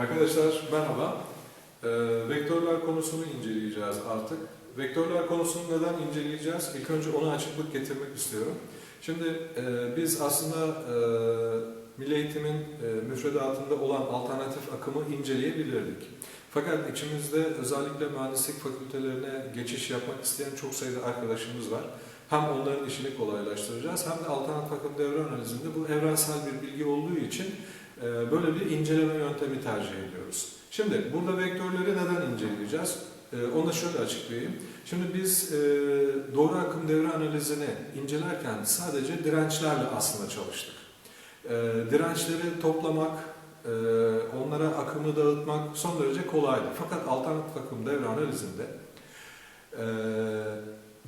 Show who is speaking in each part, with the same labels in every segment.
Speaker 1: Arkadaşlar merhaba. Ee, vektörler konusunu inceleyeceğiz artık. Vektörler konusunu neden inceleyeceğiz? İlk önce ona açıklık getirmek istiyorum. Şimdi e, biz aslında e, Milli Eğitim'in e, müfredatında olan alternatif akımı inceleyebilirdik. Fakat içimizde özellikle mühendislik fakültelerine geçiş yapmak isteyen çok sayıda arkadaşımız var. Hem onların işini kolaylaştıracağız hem de alternatif akım devre analizinde bu evrensel bir bilgi olduğu için böyle bir inceleme yöntemi tercih ediyoruz. Şimdi burada vektörleri neden inceleyeceğiz? E, Onu da şöyle açıklayayım. Şimdi biz e, doğru akım devre analizini incelerken sadece dirençlerle aslında çalıştık. E, Dirençleri toplamak, e, onlara akımı dağıtmak son derece kolaydı. Fakat alternatif akım devre analizinde e,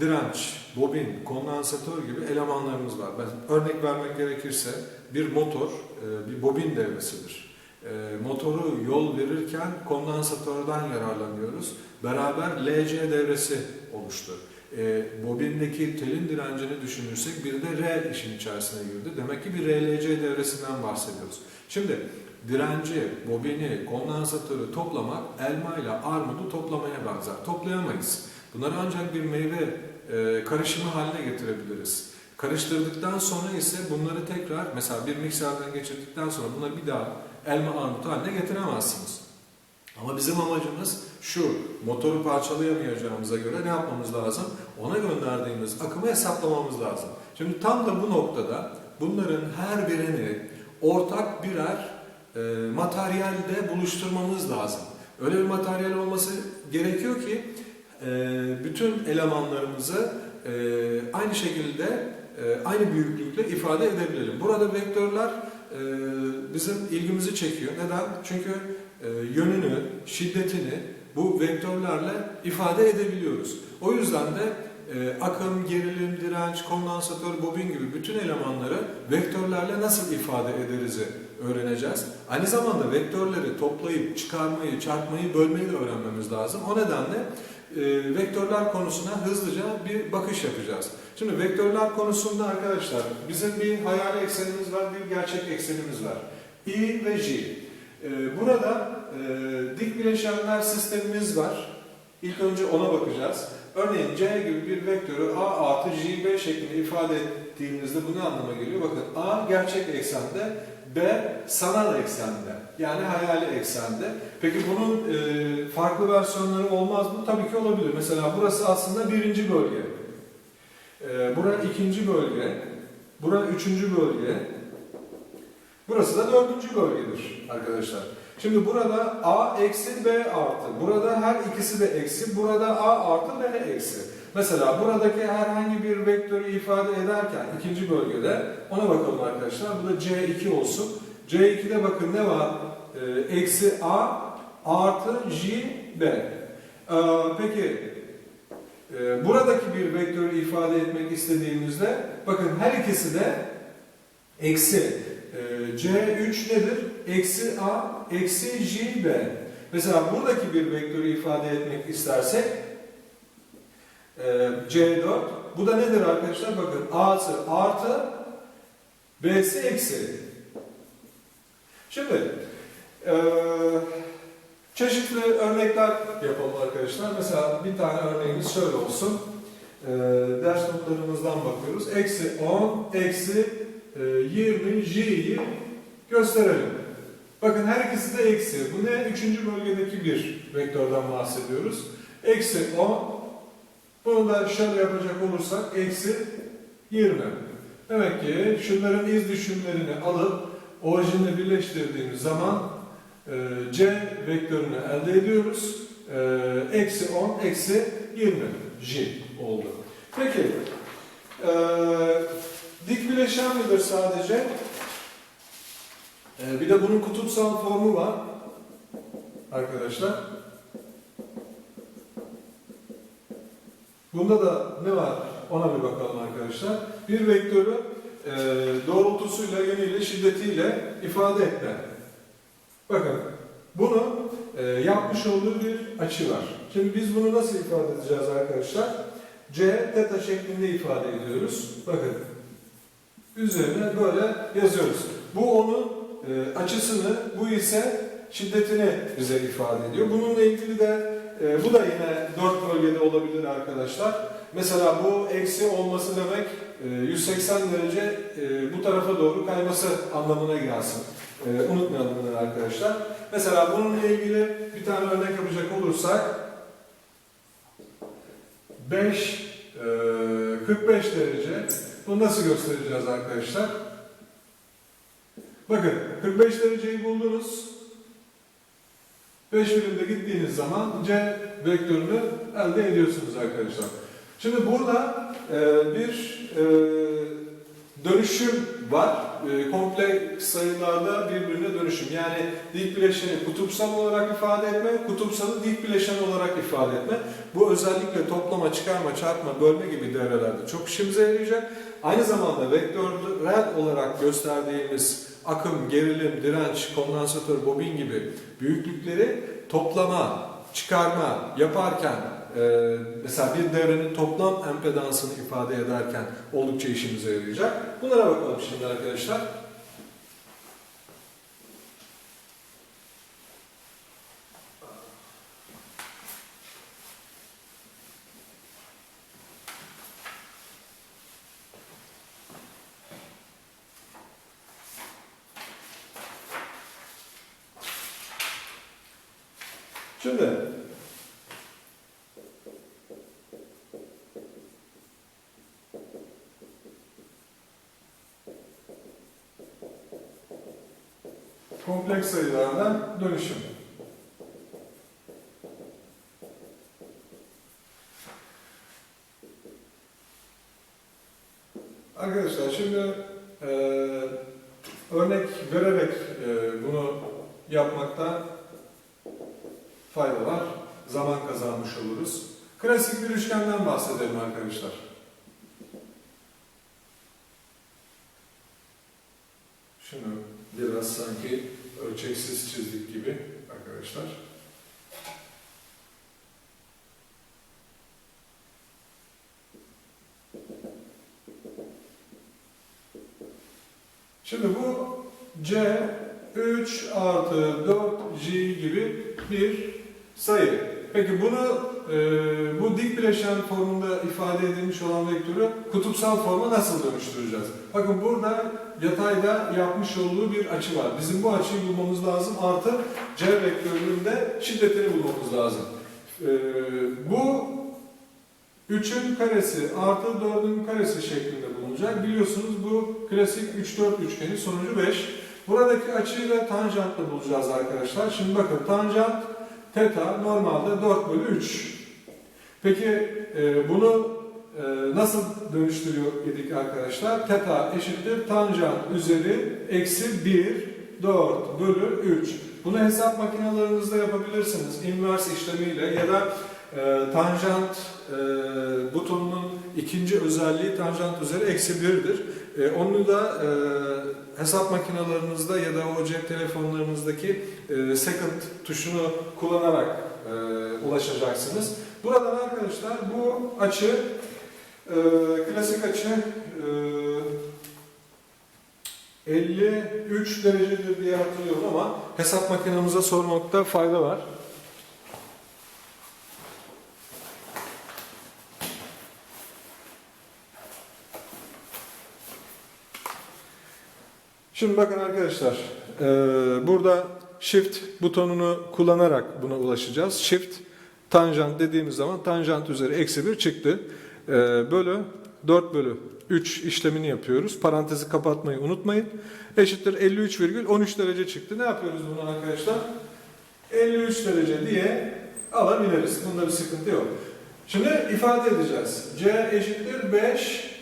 Speaker 1: direnç, bobin, kondansatör gibi elemanlarımız var. Ben örnek vermek gerekirse bir motor e, bir bobin devresidir. E, Motoru yol verirken kondansatörden yararlanıyoruz. Beraber LC devresi oluştu. E, bobindeki telin direncini düşünürsek bir de R işin içerisine girdi. Demek ki bir RLC devresinden bahsediyoruz. Şimdi direnci, bobini, kondansatörü toplamak elma ile armudu toplamaya benzer. Toplayamayız. Bunları ancak bir meyve karışımı haline getirebiliriz. Karıştırdıktan sonra ise bunları tekrar mesela bir mikserden geçirdikten sonra bunları bir daha elma armut haline getiremezsiniz. Ama bizim amacımız şu, motoru parçalayamayacağımıza göre ne yapmamız lazım? Ona gönderdiğimiz akımı hesaplamamız lazım. Şimdi tam da bu noktada bunların her birini ortak birer e, materyalde buluşturmamız lazım. Öyle bir materyal olması gerekiyor ki e, bütün elemanlarımızı e, aynı şekilde aynı büyüklükle ifade edebilelim. Burada vektörler e, bizim ilgimizi çekiyor. Neden? Çünkü e, yönünü, şiddetini bu vektörlerle ifade edebiliyoruz. O yüzden de e, akım, gerilim, direnç, kondansatör, bobin gibi bütün elemanları vektörlerle nasıl ifade ederiz'i öğreneceğiz. Aynı zamanda vektörleri toplayıp çıkarmayı, çarpmayı, bölmeyi de öğrenmemiz lazım. O nedenle e, vektörler konusuna hızlıca bir bakış yapacağız. Şimdi vektörler konusunda arkadaşlar bizim bir hayali eksenimiz var, bir gerçek eksenimiz var. I ve J. E, burada e, dik bileşenler sistemimiz var. İlk önce ona bakacağız. Örneğin C gibi bir vektörü A artı JB şeklinde ifade ettiğimizde bu ne anlama geliyor? Bakın A gerçek eksende, B sanal eksende. Yani hayali eksende. Peki bunun e, farklı versiyonları olmaz mı? Tabii ki olabilir. Mesela burası aslında birinci bölge. E, bura ikinci bölge. Bura üçüncü bölge. Burası da dördüncü bölgedir arkadaşlar. Şimdi burada A eksi B artı. Burada her ikisi de eksi. Burada A artı B eksi. Mesela buradaki herhangi bir vektörü ifade ederken ikinci bölgede ona bakalım arkadaşlar. Bu da C2 olsun. C2'de bakın ne var? Ee, eksi A artı J B. Ee, peki e, buradaki bir vektörü ifade etmek istediğimizde bakın her ikisi de eksi C3 nedir? Eksi A eksi J B. Mesela buradaki bir vektörü ifade etmek istersek e, C4 bu da nedir arkadaşlar? Bakın A'sı artı B'si eksi. Şimdi e, çeşitli örnekler yapalım arkadaşlar. Mesela bir tane örneğimiz şöyle olsun. E, ders notlarımızdan bakıyoruz. Eksi 10, eksi 20 J'yi gösterelim. Bakın her ikisi de eksi. Bu ne? Üçüncü bölgedeki bir vektörden bahsediyoruz. Eksi 10. Bunu da şöyle yapacak olursak eksi 20. Demek ki şunların iz düşümlerini alıp orijinle birleştirdiğimiz zaman e, C vektörünü elde ediyoruz. E, Eksi 10, eksi 20 J oldu. Peki, e, bileşen midir sadece? E, bir de bunun kutupsal formu var arkadaşlar. Bunda da ne var? Ona bir bakalım arkadaşlar. Bir vektörü e, doğrultusuyla, yönüyle, şiddetiyle ifade etme. Bakın, bunu e, yapmış olduğu bir açı var. Şimdi biz bunu nasıl ifade edeceğiz arkadaşlar? C teta şeklinde ifade ediyoruz. Bakın, üzerine böyle yazıyoruz. Bu onun e, açısını, bu ise şiddetini bize ifade ediyor. Bununla ilgili de e, bu da yine dört bölgede olabilir arkadaşlar. Mesela bu eksi olması demek e, 180 derece e, bu tarafa doğru kayması anlamına gelsin. E, unutmayalım bunu arkadaşlar. Mesela bununla ilgili bir tane örnek yapacak olursak 5 e, 45 derece bunu nasıl göstereceğiz arkadaşlar? Bakın 45 dereceyi buldunuz. 5 birimde gittiğiniz zaman C vektörünü elde ediyorsunuz arkadaşlar. Şimdi burada e, bir e, dönüşüm var. E, kompleks sayılarda birbirine dönüşüm. Yani dik bileşeni kutupsal olarak ifade etme, kutupsalı dik bileşen olarak ifade etme. Bu özellikle toplama, çıkarma, çarpma, bölme gibi devrelerde çok işimize yarayacak. Aynı zamanda vektörel olarak gösterdiğimiz akım, gerilim, direnç, kondansatör, bobin gibi büyüklükleri toplama, çıkarma yaparken e, mesela bir devrenin toplam empedansını ifade ederken oldukça işimize yarayacak. Bunlara bakalım şimdi arkadaşlar. Şimdi kompleks sayılardan dönüşüm. Arkadaşlar şimdi e, örnek vererek e, bunu yapmakta fayda var. Zaman kazanmış oluruz. Klasik bir üçgenden bahsedelim arkadaşlar. Şunu biraz sanki ölçeksiz çizdik gibi arkadaşlar. Şimdi bu C 3 artı 4J gibi bir sayı. Peki bunu e, bu dik bileşen formunda ifade edilmiş olan vektörü kutupsal forma nasıl dönüştüreceğiz? Bakın burada yatayda yapmış olduğu bir açı var. Bizim bu açıyı bulmamız lazım. Artı C vektörünün de şiddetini bulmamız lazım. E, bu 3'ün karesi artı 4'ün karesi şeklinde bulunacak. Biliyorsunuz bu klasik 3-4 üçgeni sonucu 5. Buradaki açıyı da tanjantla bulacağız arkadaşlar. Şimdi bakın tanjant Teta normalde 4 bölü 3. Peki e, bunu e, nasıl dönüştürüyor idik arkadaşlar? Teta eşittir tanjant üzeri eksi 1 4 bölü 3. Bunu hesap makinelerinizde yapabilirsiniz. Inverse işlemiyle ya da e, tanjant e, butonunun ikinci özelliği tanjant üzeri eksi 1'dir. E, onu da e, hesap makinelerinizde ya da o cep telefonlarınızdaki e, second tuşunu kullanarak e, ulaşacaksınız. Buradan arkadaşlar bu açı e, klasik açı e, 53 derecedir diye hatırlıyorum ama hesap makinemize sormakta fayda var. Şimdi bakın arkadaşlar, e, burada Shift butonunu kullanarak buna ulaşacağız. Shift, tanjant dediğimiz zaman tanjant üzeri eksi 1 çıktı. E, bölü 4 bölü 3 işlemini yapıyoruz. Parantezi kapatmayı unutmayın. Eşittir 53,13 derece çıktı. Ne yapıyoruz bunu arkadaşlar? 53 derece diye alabiliriz. Bunda bir sıkıntı yok. Şimdi ifade edeceğiz. C eşittir 5,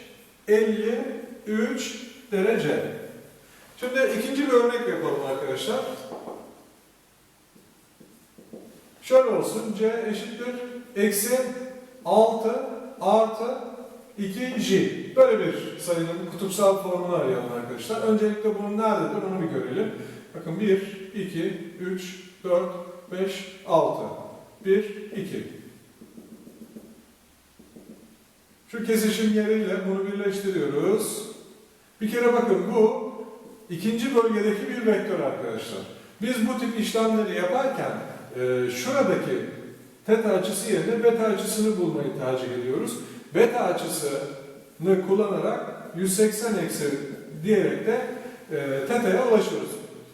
Speaker 1: 53 derece. Şimdi ikinci bir örnek yapalım arkadaşlar. Şöyle olsun. C eşittir. Eksi 6 artı 2J. Böyle bir sayının kutupsal formunu arayalım arkadaşlar. Öncelikle bunun nerededir onu bir görelim. Bakın 1, 2, 3, 4, 5, 6. 1, 2. Şu kesişim yeriyle bunu birleştiriyoruz. Bir kere bakın bu İkinci bölgedeki bir vektör arkadaşlar. Biz bu tip işlemleri yaparken e, şuradaki teta açısı yerine beta açısını bulmayı tercih ediyoruz. Beta açısını kullanarak 180 eksi diyerek de e, teta'ya ulaşıyoruz.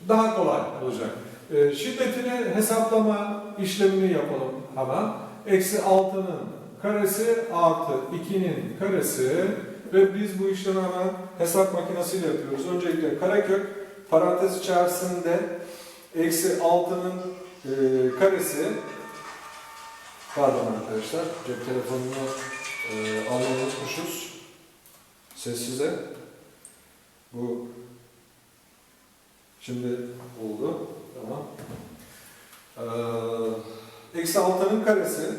Speaker 1: Daha kolay olacak. E, şiddetini hesaplama işlemini yapalım hemen. Eksi 6'nın karesi artı 2'nin karesi ve biz bu işlemi hemen hesap makinesiyle yapıyoruz. Öncelikle karekök parantez içerisinde eksi 6'nın e, karesi. Pardon arkadaşlar cep telefonunu e, almayı unutmuşuz. Sessize. Bu şimdi oldu. Tamam. Ee, eksi 6'nın karesi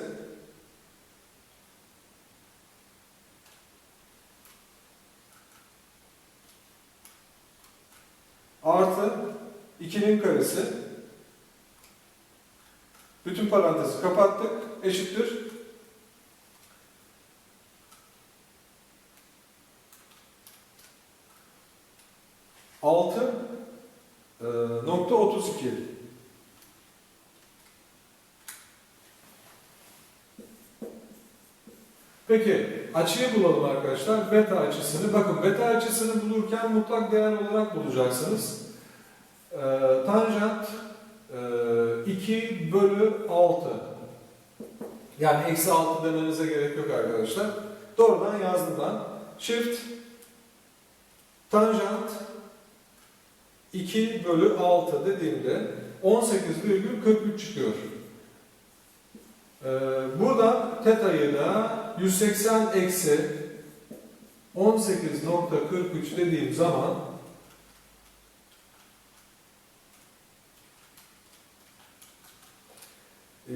Speaker 1: artı 2'nin karesi bütün parantezi kapattık eşittir 6 e, nokta 32 Peki açıyı bulalım arkadaşlar. Beta açısını. Bakın beta açısını bulurken mutlak değer olarak bulacaksınız. Ee, tanjant e, 2 bölü 6. Yani eksi 6 demenize gerek yok arkadaşlar. Doğrudan yazdım ben. Shift tanjant 2 bölü 6 dediğimde 18,43 çıkıyor. Ee, buradan teta'yı da 180 eksi 18.43 dediğim zaman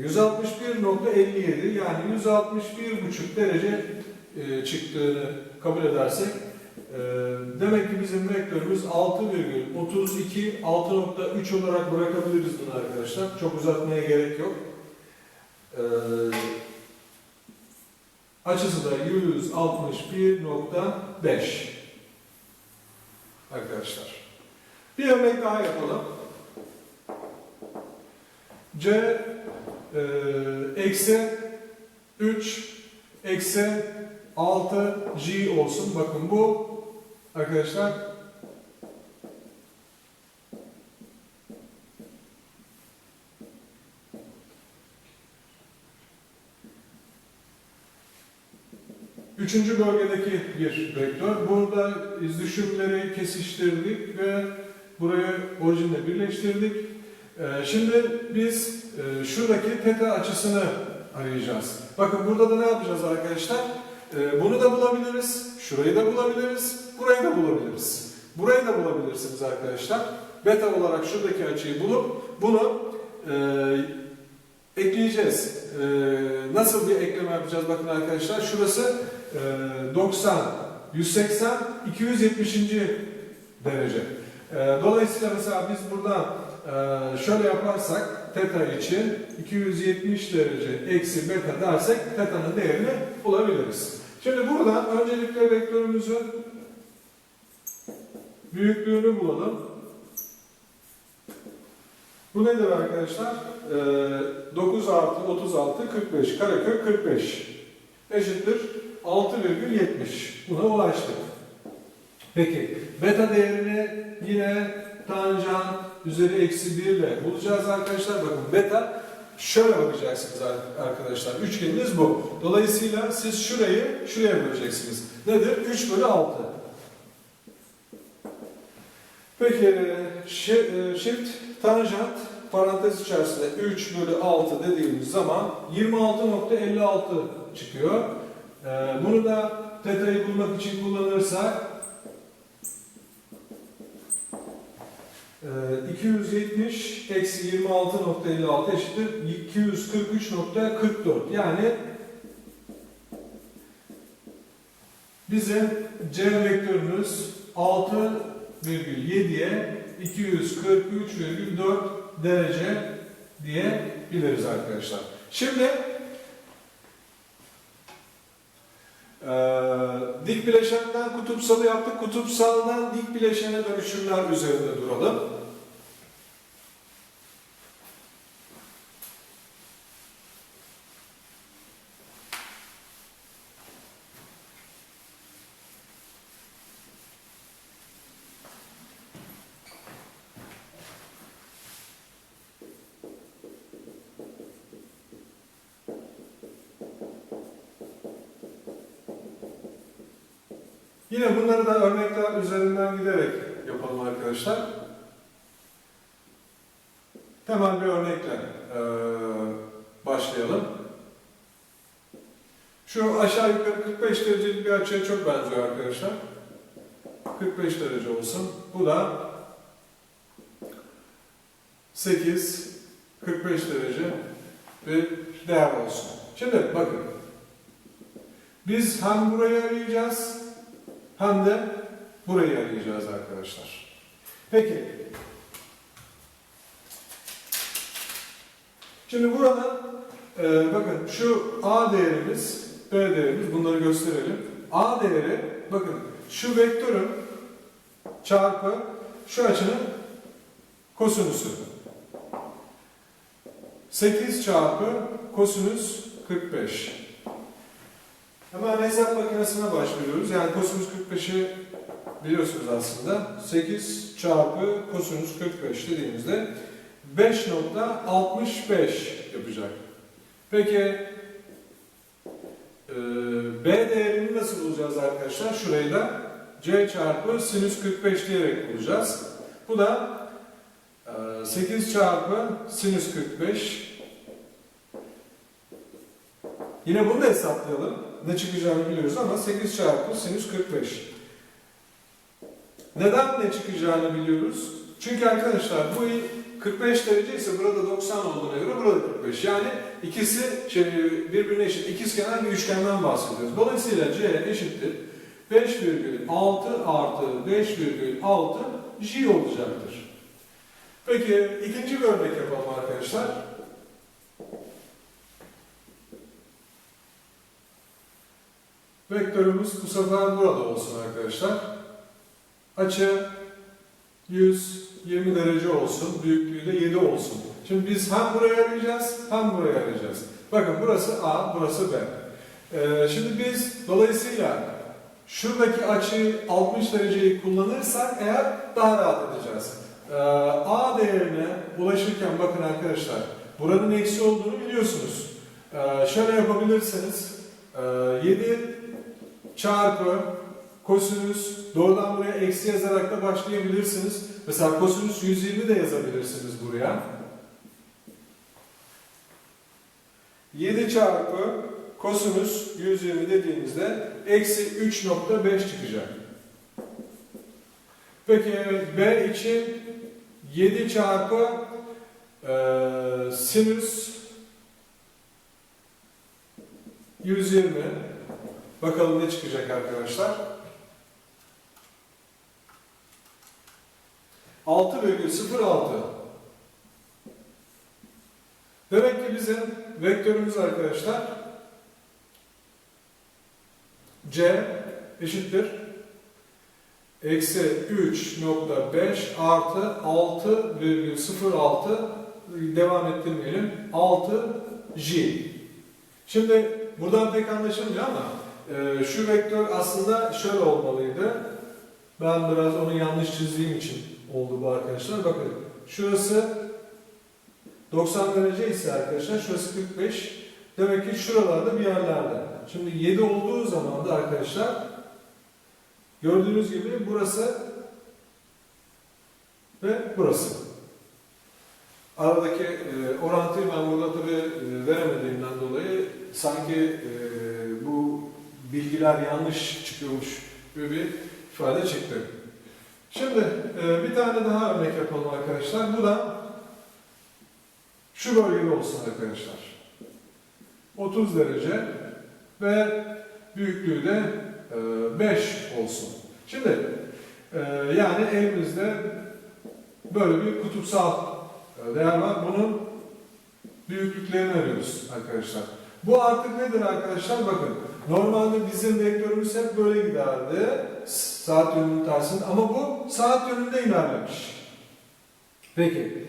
Speaker 1: %61.57 yani 161,5 derece e, çıktığını kabul edersek e, demek ki bizim vektörümüz 6,32 6.3 olarak bırakabiliriz bunu arkadaşlar. Çok uzatmaya gerek yok. E, açısı da 161.5 arkadaşlar. Bir örnek daha yapalım. C eksi 3 eksi 6 G olsun. Bakın bu arkadaşlar Üçüncü bölgedeki bir vektör. Burada iz düşümleri kesiştirdik ve burayı orijinle birleştirdik. Ee, Şimdi biz e, şuradaki teta açısını arayacağız. Bakın burada da ne yapacağız arkadaşlar? Ee, Bunu da bulabiliriz, şurayı da bulabiliriz, burayı da bulabiliriz. Burayı da bulabilirsiniz arkadaşlar. Beta olarak şuradaki açıyı bulup bunu e, ekleyeceğiz. E, nasıl bir ekleme yapacağız bakın arkadaşlar. Şurası e, 90, 180, 270. derece. E, dolayısıyla mesela biz buradan şöyle yaparsak teta için 270 derece eksi beta dersek teta'nın değerini bulabiliriz. Şimdi buradan öncelikle vektörümüzün büyüklüğünü bulalım. Bu nedir arkadaşlar? Ee, 9 artı 36 45 karekök 45 eşittir 6,70 buna ulaştık. Peki beta değerini yine tanjant üzeri eksi 1 ile bulacağız arkadaşlar. Bakın beta şöyle bakacaksınız arkadaşlar. Üçgeniniz bu. Dolayısıyla siz şurayı şuraya böleceksiniz. Nedir? 3 bölü 6. Peki shift tanjant parantez içerisinde 3 bölü 6 dediğimiz zaman 26.56 çıkıyor. Bunu da teta'yı bulmak için kullanırsak 270 eksi 26.56 eşittir 243.44 yani bize C vektörümüz 6,7'ye 243,4 derece diyebiliriz arkadaşlar. Şimdi ee, dik bileşenden kutupsalı yaptık. Kutupsaldan dik bileşene dönüşümler üzerinde duralım. Yine bunları da örnekler üzerinden giderek yapalım arkadaşlar. Hemen bir örnekle eee, başlayalım. Şu aşağı yukarı 45 derecelik bir açıya çok benziyor arkadaşlar. 45 derece olsun. Bu da 8, 45 derece bir değer olsun. Şimdi bakın. Biz hem burayı arayacağız hem de burayı arayacağız arkadaşlar. Peki. Şimdi burada e, bakın şu A değerimiz, B değerimiz bunları gösterelim. A değeri bakın şu vektörün çarpı şu açının kosinüsü. 8 çarpı kosinüs 45. Hemen hesap makinesine başlıyoruz. Yani kosinüs 45'i biliyorsunuz aslında. 8 çarpı kosinüs 45 dediğimizde 5.65 yapacak. Peki e, B değerini nasıl bulacağız arkadaşlar? Şurayı da C çarpı sinüs 45 diyerek bulacağız. Bu da e, 8 çarpı sinüs 45 Yine bunu da hesaplayalım. Ne çıkacağını biliyoruz ama 8 çarpı sinüs 45. Neden ne çıkacağını biliyoruz. Çünkü arkadaşlar bu 45 derece ise burada 90 olduğuna göre burada 45. Yani ikisi şey, birbirine eşit ikizkenar bir üçgenden bahsediyoruz. Dolayısıyla C eşittir 5,6 artı 5,6 J olacaktır. Peki ikinci bir örnek yapalım arkadaşlar. Vektörümüz bu sefer burada olsun arkadaşlar. Açı 120 derece olsun, büyüklüğü de 7 olsun. Şimdi biz hem burayı arayacağız, hem burayı arayacağız. Bakın burası A, burası B. Ee, şimdi biz dolayısıyla şuradaki açıyı 60 dereceyi kullanırsak eğer daha rahat edeceğiz. Ee, A değerine ulaşırken bakın arkadaşlar, buranın eksi olduğunu biliyorsunuz. Ee, şöyle yapabilirsiniz. Ee, 7 çarpı kosinüs doğrudan buraya eksi yazarak da başlayabilirsiniz. Mesela kosinüs 120 de yazabilirsiniz buraya. 7 çarpı kosinüs 120 dediğimizde eksi 3.5 çıkacak. Peki B için 7 çarpı e, sinüs 120 Bakalım ne çıkacak arkadaşlar. 6,06 Demek ki bizim vektörümüz arkadaşlar C eşittir eksi 3.5 artı 6,06 devam ettirmeyelim 6 J. Şimdi buradan pek anlaşılmıyor ama e, şu vektör aslında şöyle olmalıydı. Ben biraz onu yanlış çizdiğim için oldu bu arkadaşlar. Bakın şurası 90 derece ise arkadaşlar şurası 45. Demek ki şuralarda bir yerlerde. Şimdi 7 olduğu zaman da arkadaşlar gördüğünüz gibi burası ve burası. Aradaki e, orantıyı ben burada tabi e, veremediğimden dolayı sanki e, bilgiler yanlış çıkıyormuş gibi bir ifade çıktı. Şimdi e, bir tane daha örnek yapalım arkadaşlar. Bu da şu bölgede olsun arkadaşlar. 30 derece ve büyüklüğü de e, 5 olsun. Şimdi e, yani elimizde böyle bir kutupsal e, değer var. Bunun büyüklüklerini arıyoruz arkadaşlar. Bu artık nedir arkadaşlar? Bakın normalde bizim vektörümüz hep böyle giderdi. Saat yönünün tersinde ama bu saat yönünde ilerlemiş. Peki